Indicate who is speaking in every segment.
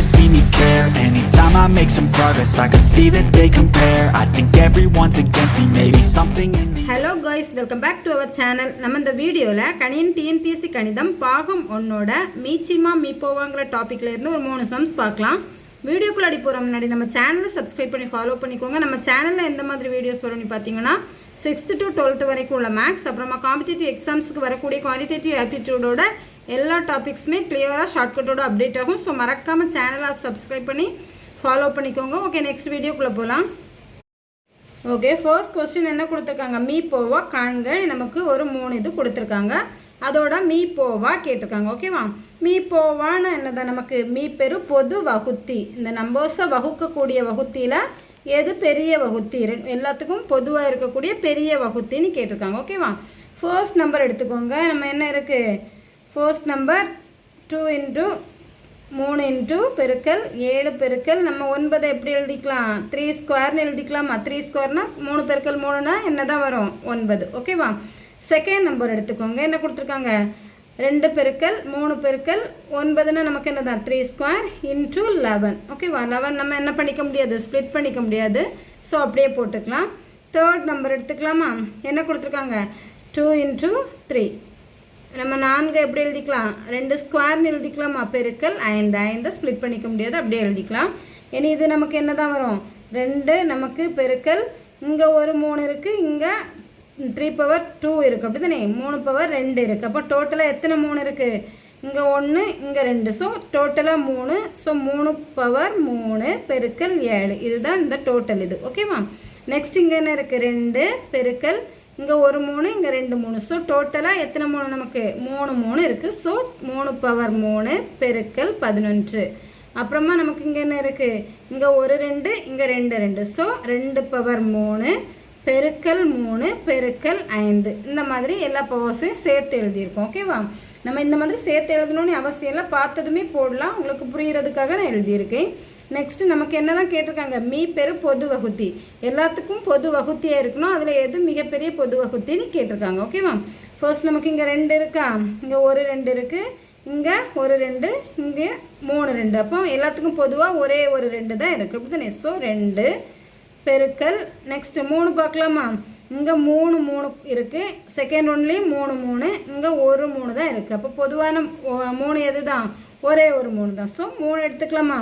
Speaker 1: wanna see me care. Anytime I make some progress I can see that they compare. I think everyone's against me, maybe something in the
Speaker 2: hello guys welcome back to our channel நம்ம இந்த வீடியோவில் Kaniyan TNPSC கணிதம் பாகம் ஒன்னோட மீச்சிமா மீப்போவாங்கிற டாப்பிக்ல இருந்து ஒரு மூணு sums பார்க்கலாம். வீடியோக்குள்ள அடி போகிற முன்னாடி நம்ம சேனலை சப்ஸ்கிரைப் பண்ணி ஃபாலோ பண்ணிக்கோங்க. நம்ம சேனலில் எந்த மாதிரி வீடியோஸ் வரும்னு பார்த்தீங்கன்னா சிக்ஸ்த்து டு டுவெல்த்து வரைக்கும் உள்ள மேக்ஸ் அப்புறமா காம்படிட்டிவ் எக்ஸாம்ஸ்க்கு வரக்கூடிய குவாலிட்டேட்டிவ் ஆப்டிடியூடோட எல்லா டாபிக்ஸுமே கிளியராக ஷார்ட்கட்டோட அப்டேட் ஆகும். ஸோ மறக்காமல் சேனலை சப்ஸ்கிரைப் பண்ணி ஃபாலோ பண்ணிக்கோங்க. ஓகே நெக்ஸ்ட் வீடியோக்குள்ளே போகலாம் ஓகே ஃபர்ஸ்ட் கொஸ்டின் என்ன கொடுத்துருக்காங்க? மீ போவா காண்க நமக்கு ஒரு மூணு இது கொடுத்துருக்காங்க. அதோட மீ போவா கேட்டிருக்காங்க. ஓகேவா மீ போவான்னு என்னதான் நமக்கு மீ பெரு பொது வகுத்தி. இந்த நம்பர்ஸை வகுக்கக்கூடிய வகுத்தியில் எது பெரிய வகுத்தி எல்லாத்துக்கும் பொதுவாக இருக்கக்கூடிய பெரிய வகுத்தின்னு கேட்டிருக்காங்க. ஓகேவா ஃபர்ஸ்ட் நம்பர் எடுத்துக்கோங்க. நம்ம என்ன இருக்குது ஃபர்ஸ்ட் நம்பர் டூ இன்ட்டு மூணு இன்ட்டு பெருக்கல் ஏழு பெருக்கல். நம்ம ஒன்பதை எப்படி எழுதிக்கலாம்? த்ரீ ஸ்கொயர்னு எழுதிக்கலாமா? த்ரீ ஸ்கொயர்னா மூணு பெருக்கல் மூணுனா என்ன தான் வரும்? ஒன்பது. ஓகேவா செகண்ட் நம்பர் எடுத்துக்கோங்க. என்ன கொடுத்துருக்காங்க? ரெண்டு பெருக்கல் மூணு பெருக்கல் ஒன்பதுன்னா நமக்கு என்ன தான் த்ரீ ஸ்கொயர் இன்டூ லெவன் ஓகேவா லெவன் நம்ம என்ன பண்ணிக்க முடியாது? ஸ்ப்ளிட் பண்ணிக்க முடியாது. ஸோ அப்படியே போட்டுக்கலாம். தேர்ட் நம்பர் எடுத்துக்கலாமா? என்ன கொடுத்துருக்காங்க? டூ இன்ட்டு த்ரீ நம்ம நான்கு எப்படி எழுதிக்கலாம்? ரெண்டு ஸ்கொயர்னு எழுதிக்கலாமா? பெருக்கல் ஐந்து. ஐந்து ஸ்ப்ளிட் பண்ணிக்க முடியாது. அப்படியே எழுதிக்கலாம். இனி இது நமக்கு என்ன தான் வரும்? ரெண்டு நமக்கு பெருக்கல். இங்கே ஒரு மூணு இருக்குது இங்கே த்ரீ பவர் டூ இருக்குது அப்படி தானே மூணு பவர் ரெண்டு இருக்குது அப்போ டோட்டலாக எத்தனை மூணு இருக்குது இங்கே ஒன்று இங்கே ரெண்டு. ஸோ டோட்டலாக மூணு. ஸோ மூணு பவர் மூணு பெருக்கல் ஏழு. இதுதான் இந்த டோட்டல் இது. ஓகேவா நெக்ஸ்ட் இங்கே என்ன இருக்குது ரெண்டு பெருக்கல் இங்கே ஒரு மூணு இங்கே ரெண்டு மூணு. ஸோ டோட்டலாக எத்தனை மூணு நமக்கு? மூணு மூணு இருக்குது ஸோ மூணு பவர் மூணு பெருக்கல் பதினொன்று. அப்புறமா நமக்கு இங்கே என்ன இருக்குது இங்கே ஒரு ரெண்டு இங்கே ரெண்டு ரெண்டு. ஸோ ரெண்டு பவர் மூணு பெருக்கல் மூணு பெருக்கல் ஐந்து. இந்த மாதிரி எல்லா பவர்ஸையும் சேர்த்து எழுதியிருக்கோம் ஓகேவா நம்ம இந்த மாதிரி சேர்த்து எழுதணும்னு அவசியம் இல்லை பார்த்ததுமே போடலாம். உங்களுக்கு புரிகிறதுக்காக நான் எழுதியிருக்கேன். நெக்ஸ்ட் நமக்கு என்ன தான் கேட்டிருக்காங்க? மீ பெரு பொது வகுத்தி. எல்லாத்துக்கும் பொது வகுத்தியாக இருக்கணும். அதில் எது மிகப்பெரிய பொது வகுத்தின்னு கேட்டிருக்காங்க ஓகேவா ஃபர்ஸ்ட் நமக்கு இங்கே ரெண்டு இருக்கா? இங்கே ஒரு ரெண்டு இருக்குது இங்கே ஒரு ரெண்டு இங்கே மூணு ரெண்டு. அப்போ எல்லாத்துக்கும் பொதுவாக ஒரே ஒரு ரெண்டு தான் இருக்குது அப்படி தானே ஸோ ரெண்டு பெருக்கல். நெக்ஸ்ட்டு மூணு பார்க்கலாமா? இங்கே மூணு மூணு இருக்குது செகண்ட் ஒன்லேயும் மூணு மூணு. இங்கே ஒரு மூணு தான் இருக்குது அப்போ பொதுவான மூணு எது தான் ஒரே ஒரு மூணு தான். ஸோ மூணு எடுத்துக்கலாமா?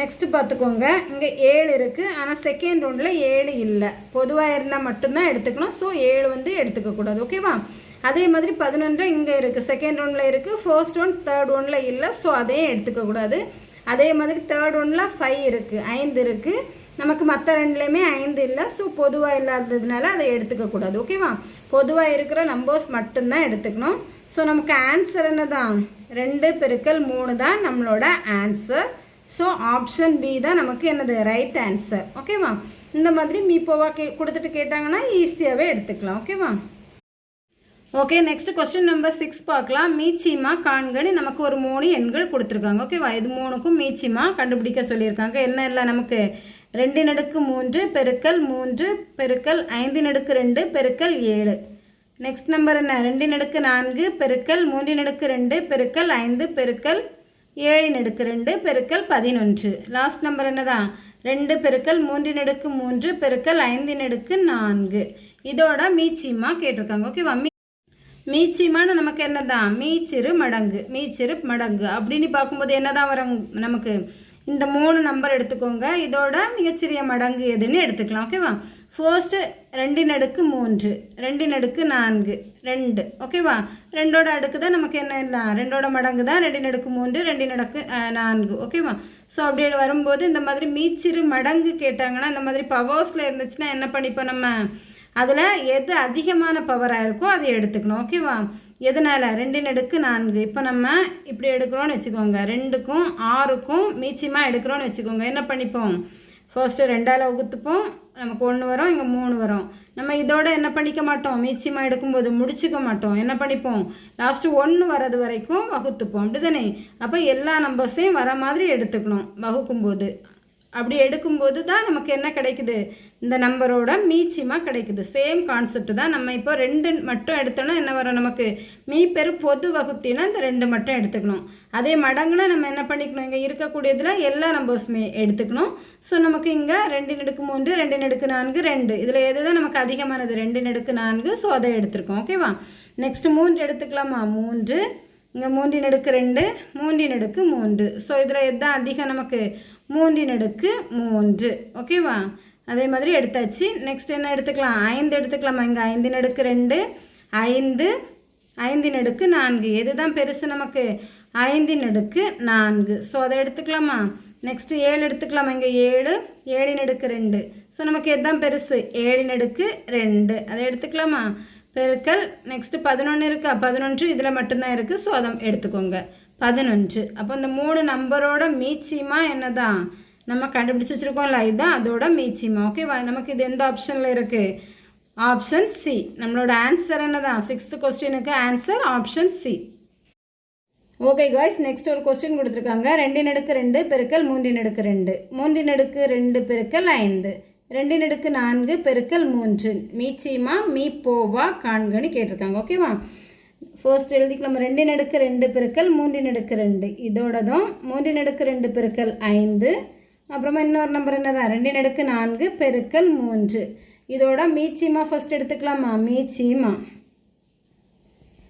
Speaker 2: நெக்ஸ்ட்டு பார்த்துக்கோங்க. இங்கே ஏழு இருக்குது ஆனால் செகண்ட் ரவுண்டில் ஏழு இல்லை. பொதுவாக இருந்தால் மட்டும்தான் எடுத்துக்கணும். ஸோ ஏழு வந்து எடுத்துக்கக்கூடாது ஓகேவா அதே மாதிரி பதினொன்று இங்கே இருக்குது செகண்ட் ரவுண்டில் இருக்குது ஃபர்ஸ்ட் ஒன் தேர்ட் ஒன்றில் இல்லை. ஸோ அதையும் எடுத்துக்கக்கூடாது அதே மாதிரி தேர்ட் ஒன்றில் ஃபைவ் இருக்குது ஐந்து இருக்குது நமக்கு மற்ற ரெண்டுலேயுமே ஐந்து இல்லை. ஸோ பொதுவாக இல்லாததுனால அதை எடுத்துக்கக்கூடாது ஓகேவா பொதுவாக இருக்கிற நம்பர்ஸ் மட்டும்தான் எடுத்துக்கணும். ஸோ நமக்கு ஆன்சர் என்ன தான் ரெண்டு பெருக்கல் மூணு தான் நம்மளோட ஆன்சர் ஸோ ஆப்ஷன் பி தான் நமக்கு என்னது? ரைட் ஆன்சர் ஓகேவா இந்த மாதிரி மீப்போவா கே கொடுத்துட்டு கேட்டாங்கன்னா ஈஸியாகவே எடுத்துக்கலாம். ஓகேவா okay next question number six பார்க்கலாம். மீச்சிமா காண்கணி நமக்கு ஒரு மூணு எண்கள் கொடுத்துருக்காங்க. ஓகேவா இது மூணுக்கும் மீச்சிமா கண்டுபிடிக்க சொல்லியிருக்காங்க. என்ன இல்லை நமக்கு? ரெண்டு நடுக்கு மூன்று பெருக்கல் மூன்று பெருக்கல் ஐந்து நடுக்கு ரெண்டு பெருக்கல் ஏழு. நெக்ஸ்ட் நம்பர் என்ன? ரெண்டு நடுக்கு நான்கு பெருக்கல் மூன்றின் நடுக்கு ரெண்டு பெருக்கல் ஐந்து பெருக்கல் ஏழு நடுக்கு ரெண்டு பெருக்கல் பதினொன்று. லாஸ்ட் நம்பர் என்னதான்? ரெண்டு பெருக்கல் மூன்றின் நடுக்கு மூன்று பெருக்கல் ஐந்து அடுக்கு நான்கு. இதோட மீச்சிமா கேட்டிருக்காங்க. ஓகேவா மீ மீச்சிமான நமக்கு என்னதான்? மீச்சிறு மடங்கு. மீச்சிறு மடங்கு. அப்படின்னு பார்க்கும்போது என்னதான் வரும் நமக்கு? இந்த மூணு நம்பர் எடுத்துக்கோங்க. இதோட மிகச்சிறிய மடங்கு எதுன்னு எடுத்துக்கலாம் ஓகேவா ஃபர்ஸ்ட்டு ரெண்டின் அடுக்கு மூன்று ரெண்டின் அடுக்கு நான்கு ரெண்டு ஓகேவா ரெண்டோட அடுக்கு தான் நமக்கு என்ன இல்லை? ரெண்டோட மடங்கு தான் ரெண்டின் அடுக்கு மூன்று ரெண்டின் அடுக்கு நான்கு ஓகேவா ஸோ அப்படி வரும்போது இந்த மாதிரி மீச்சிறு மடங்கு கேட்டாங்கன்னா இந்த மாதிரி பவர்ஸில் இருந்துச்சுன்னா என்ன பண்ணிப்போம் நம்ம? அதில் எது அதிகமான பவராக இருக்கோ அதை எடுத்துக்கணும். ஓகேவா எதனால்? ரெண்டு நெடுக்கு நான்கு. இப்போ நம்ம இப்படி எடுக்கிறோன்னு வச்சுக்கோங்க. ரெண்டுக்கும் ஆறுக்கும் மீச்சியமாக எடுக்கிறோன்னு வச்சுக்கோங்க. என்ன பண்ணிப்போம்? ஃபர்ஸ்ட்டு ரெண்டால் வகுத்துப்போம். நமக்கு ஒன்று வரும் இங்கே மூணு வரும். நம்ம இதோட என்ன பண்ணிக்க மாட்டோம்? மீச்சியமாக எடுக்கும்போது முடிச்சுக்க மாட்டோம். என்ன பண்ணிப்போம்? லாஸ்ட்டு ஒன்று வர்றது வரைக்கும் வகுத்துப்போம். அப்படிதானே? அப்போ எல்லா நம்பர்ஸையும் வர மாதிரி எடுத்துக்கணும் வகுக்கும்போது. அப்படி எடுக்கும்போது தான் நமக்கு என்ன கிடைக்குது? இந்த நம்பரோட மீச்சிமா கிடைக்குது. சேம் கான்செப்ட் தான் நம்ம இப்போ ரெண்டு மட்டும் எடுத்தோம்னா என்ன வரும் நமக்கு? மீ பெரு பொது வகுத்தினா இந்த ரெண்டு மட்டும் எடுத்துக்கணும். அதே மடங்குனா நம்ம என்ன பண்ணிக்கணும்? இங்கே இருக்கக்கூடியதில் எல்லா நம்பர்ஸுமே எடுத்துக்கணும். ஸோ நமக்கு இங்கே ரெண்டு நெடுக்கு மூன்று ரெண்டு நெடுக்கு நான்கு ரெண்டு. இதில் எது தான் நமக்கு அதிகமானது? ரெண்டு நெடுக்கு நான்கு. ஸோ அதை எடுத்திருக்கோம். ஓகேவா நெக்ஸ்ட் மூன்று எடுத்துக்கலாமா? மூன்று. இங்கே மூன்றின் அடுக்கு ரெண்டு மூன்றின் அடுக்கு மூன்று. ஸோ இதில் எதுதான் அதிகம் நமக்கு? மூன்றின் அடுக்கு மூன்று ஓகேவா அதே மாதிரி எடுத்தாச்சு. நெக்ஸ்ட் என்ன எடுத்துக்கலாம்? ஐந்து எடுத்துக்கலாமா? இங்கே ஐந்தின் அடுக்கு ரெண்டு ஐந்து ஐந்தின் அடுக்கு நான்கு. எதுதான் பெருசு நமக்கு? ஐந்தின் அடுக்கு நான்கு. ஸோ அதை எடுத்துக்கலாமா? நெக்ஸ்ட்டு ஏழு எடுத்துக்கலாமா? இங்கே ஏழு ஏழின் அடுக்கு ரெண்டு. ஸோ நமக்கு எதுதான் பெருசு? ஏழின் அடுக்கு ரெண்டு. அதை எடுத்துக்கலாமா? பெருக்கல். நெக்ஸ்ட்டு பதினொன்று இருக்கா? பதினொன்று இதில் மட்டும்தான் இருக்குது ஸோ அதை எடுத்துக்கோங்க. பதினொன்று. அப்போ இந்த மூணு நம்பரோட மீச்சிமா என்னதான் நம்ம கண்டுபிடிச்சி வச்சுருக்கோம்ல இதுதான் அதோட மீச்சிமா ஓகேவா நமக்கு இது எந்த ஆப்ஷனில் இருக்குது ஆப்ஷன் சி நம்மளோட ஆன்சர் என்னதான் சிக்ஸ்த்து கொஸ்டினுக்கு answer option C okay guys next ஒரு கொஸ்டின் கொடுத்துருக்காங்க. ரெண்டின் அடுக்கு ரெண்டு பெருக்கல் மூன்றின் அடுக்கு ரெண்டு. மூன்றின் அடுக்கு ரெண்டு பெருக்கல் ஐந்து. ரெண்டின் அடுக்கு நான்கு பெருக்கல் மூன்று. மீச்சிமா மீ போவா காண்கன்னு கேட்டிருக்காங்க. ஓகேவா ஃபர்ஸ்ட் எழுதிக்கலாம் ரெண்டின் அடுக்கு ரெண்டு பெருக்கல் மூன்றின் அடுக்கு ரெண்டு. இதோடதும் மூன்றின் அடுக்கு ரெண்டு பெருக்கல் ஐந்து. அப்புறமா இன்னொரு நம்பர் என்னதான் ரெண்டின் அடுக்கு நான்கு பெருக்கல் மூன்று. இதோட மீச்சிமா ஃபர்ஸ்ட் எடுத்துக்கலாமா? மீச்சிமா.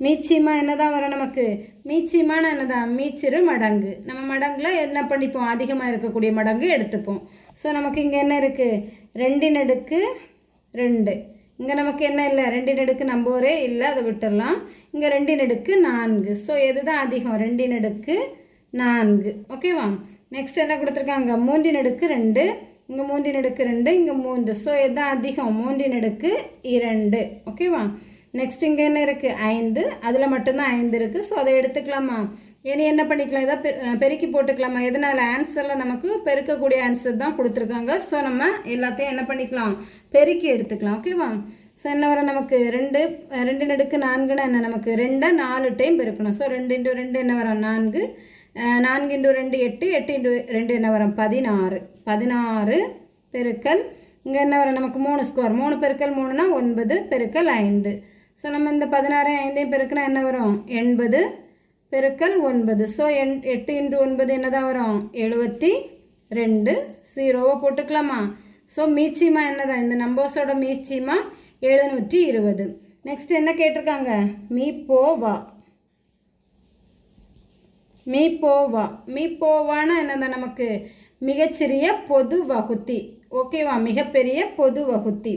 Speaker 2: மீச்சிமா என்னதான் வரும் நமக்கு? மீச்சிமான என்னதான் மீச்சிறு மடங்கு. நம்ம மடங்கில் என்ன பண்ணிப்போம்? அதிகமாக இருக்கக்கூடிய மடங்கு எடுத்துப்போம். ஸோ நமக்கு இங்கே என்ன இருக்குது ரெண்டின் அடுக்கு ரெண்டு. இங்கே நமக்கு என்ன இல்லை? ரெண்டின் அடுக்கு நம்பரே இல்லை அதை விட்டுடலாம் இங்கே ரெண்டின் அடுக்கு நான்கு. ஸோ எது தான் அதிகம்? ரெண்டின் அடுக்கு நான்கு. ஓகேவா நெக்ஸ்ட் என்ன கொடுத்துருக்காங்க? மூன்றின் அடுக்கு ரெண்டு. இங்கே மூன்றின் அடுக்கு ரெண்டு இங்கே மூன்று. ஸோ எதுதான் அதிகம்? மூன்றின் அடுக்கு இரண்டு. ஓகேவா நெக்ஸ்ட் இங்கே என்ன இருக்குது ஐந்து. அதில் மட்டும்தான் ஐந்து இருக்குது ஸோ அதை எடுத்துக்கலாமா? இனி என்ன பண்ணிக்கலாம்? இதை பெருக்கி போட்டுக்கலாமா? எதனால்? ஆன்சரில் நமக்கு பெருக்கக்கூடிய ஆன்சர் தான் கொடுத்துருக்காங்க. ஸோ நம்ம எல்லாத்தையும் என்ன பண்ணிக்கலாம்? பெருக்கி எடுத்துக்கலாம். ஓகேவா ஸோ என்ன வர நமக்கு? ரெண்டு ரெண்டு நடுக்கு நான்குன்னா என்ன நமக்கு? ரெண்டை நாலு டைம் பெருக்கணும். ஸோ ரெண்டு இன்ட்டு ரெண்டு என்ன வரும்? நான்கு. நான்கு இன்ட்டு ரெண்டு எட்டு எட்டு இன்ட்டு ரெண்டு என்ன வரும்? பதினாறு. பதினாறு பெருக்கல். இங்கே என்ன வரும்? நமக்கு மூணு ஸ்கோர் மூணு பெருக்கல் மூணுனா ஒன்பது பெருக்கல் ஐந்து. ஸோ நம்ம இந்த பதினாறு ஐந்தையும் பெருக்கினா என்ன வரும்? எண்பது. பெருக்கல் ஒன்பது. ஸோ எண் எட்டு இன்று ஒன்பது என்னதான் வரும் எழுபத்தி ரெண்டு. ஜீரோவை போட்டுக்கலாமா? ஸோ மீச்சிமா என்னதான் இந்த நம்பர்ஸோட மீச்சிமா எழுநூற்றி இருபது. நெக்ஸ்ட் என்ன கேட்டிருக்காங்க? மீ போவா மீ போவா மீ போவான்னா என்னதான் நமக்கு? மிகச்சிறிய பொது வகுத்தி. ஓகேவா மிகப்பெரிய பொது வகுத்தி.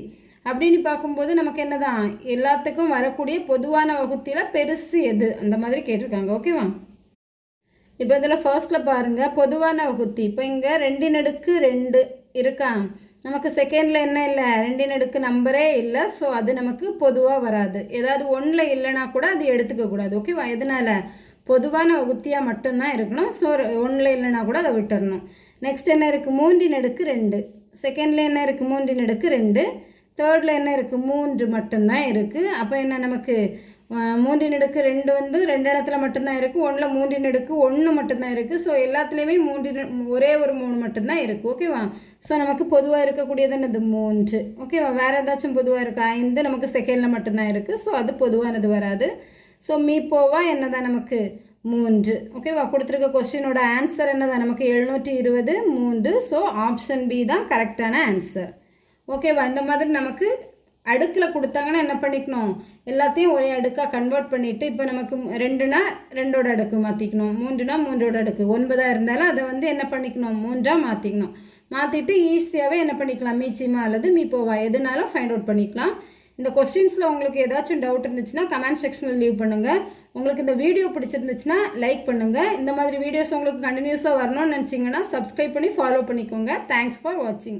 Speaker 2: அப்படின்னு பார்க்கும்போது நமக்கு என்னதான்? எல்லாத்துக்கும் வரக்கூடிய பொதுவான வகுத்தியில் பெருசு எது? அந்த மாதிரி கேட்டிருக்காங்க. ஓகேவா இப்போ இதில் ஃபர்ஸ்ட்டில் பாருங்கள் பொதுவான வகுத்தி. இப்போ இங்கே ரெண்டின் அடுக்கு ரெண்டு இருக்கா? நமக்கு செகண்டில் என்ன இல்லை? ரெண்டின் அடுக்கு நம்பரே இல்லை. ஸோ அது நமக்கு பொதுவாக வராது. ஏதாவது ஒன்றில் இல்லைனா கூட அது எடுத்துக்க கூடாது. ஓகேவா எதனால? பொதுவான வகுத்தியாக மட்டும்தான் இருக்கணும். ஸோ ஒன்றில் இல்லைனா கூட அதை விட்டுறணும். நெக்ஸ்ட் என்ன இருக்குது மூன்றின் அடுக்கு ரெண்டு. செகண்டில் என்ன இருக்குது மூன்றின் அடுக்கு ரெண்டு. தேர்டில் என்ன இருக்குது மூன்று மட்டும்தான் இருக்குது அப்போ என்ன நமக்கு மூன்றின் அடுக்கு ரெண்டு வந்து ரெண்டு இடத்துல மட்டும்தான் இருக்குது ஒன்றில் மூன்றின் அடுக்கு ஒன்று மட்டும்தான் இருக்குது ஸோ எல்லாத்துலேயுமே மூன்றின் ஒரே ஒரு மூணு மட்டும்தான் இருக்குது ஓகேவா ஸோ நமக்கு பொதுவாக இருக்கக்கூடியது என்னது? மூன்று. ஓகேவா வேறு ஏதாச்சும் பொதுவாக இருக்கா? ஐந்து நமக்கு செகண்டில் மட்டும்தான் இருக்குது ஸோ அது பொதுவானது வராது. ஸோ மீப்போவா என்னதான் நமக்கு? மூன்று. ஓகேவா கொடுத்துருக்க கொஸ்டினோட ஆன்சர் என்னதான்? நமக்கு எழுநூற்றி இருபது மூன்று. ஸோ ஆப்ஷன் பி தான் கரெக்டான ஆன்சர் ஓகேவா? இந்த மாதிரி நமக்கு அடுக்கில் கொடுத்தாங்கன்னா என்ன பண்ணிக்கணும்? எல்லாத்தையும் ஒரே அடுக்காக கன்வெர்ட் பண்ணிவிட்டு இப்போ நமக்கு ரெண்டுனா ரெண்டோட அடுக்கு மாற்றிக்கணும் மூன்றுனா மூன்றோட அடுக்கு. ஒன்பதாக இருந்தாலும் அதை வந்து என்ன பண்ணிக்கணும்? மூன்றாக மாற்றிக்கணும் மாற்றிட்டு ஈஸியாகவே என்ன பண்ணிக்கலாம்? மீச்சிமா அல்லது மீப்போவா எதுனாலும் ஃபைண்ட் அவுட் பண்ணிக்கலாம். இந்த கொஸ்டின்ஸில் உங்களுக்கு ஏதாச்சும் டவுட் இருந்துச்சுன்னா கமெண்ட் செக்ஷனில் லீவ் பண்ணுங்கள் உங்களுக்கு இந்த வீடியோ பிடிச்சிருந்துச்சுன்னா லைக் பண்ணுங்கள் இந்த மாதிரி வீடியோஸ் உங்களுக்கு கண்டினியூஸாக வரணும்னு நினச்சிங்கன்னா சப்ஸ்கிரைப் பண்ணி ஃபாலோ பண்ணிக்கோங்க. தேங்க்ஸ் ஃபார் வாட்சிங்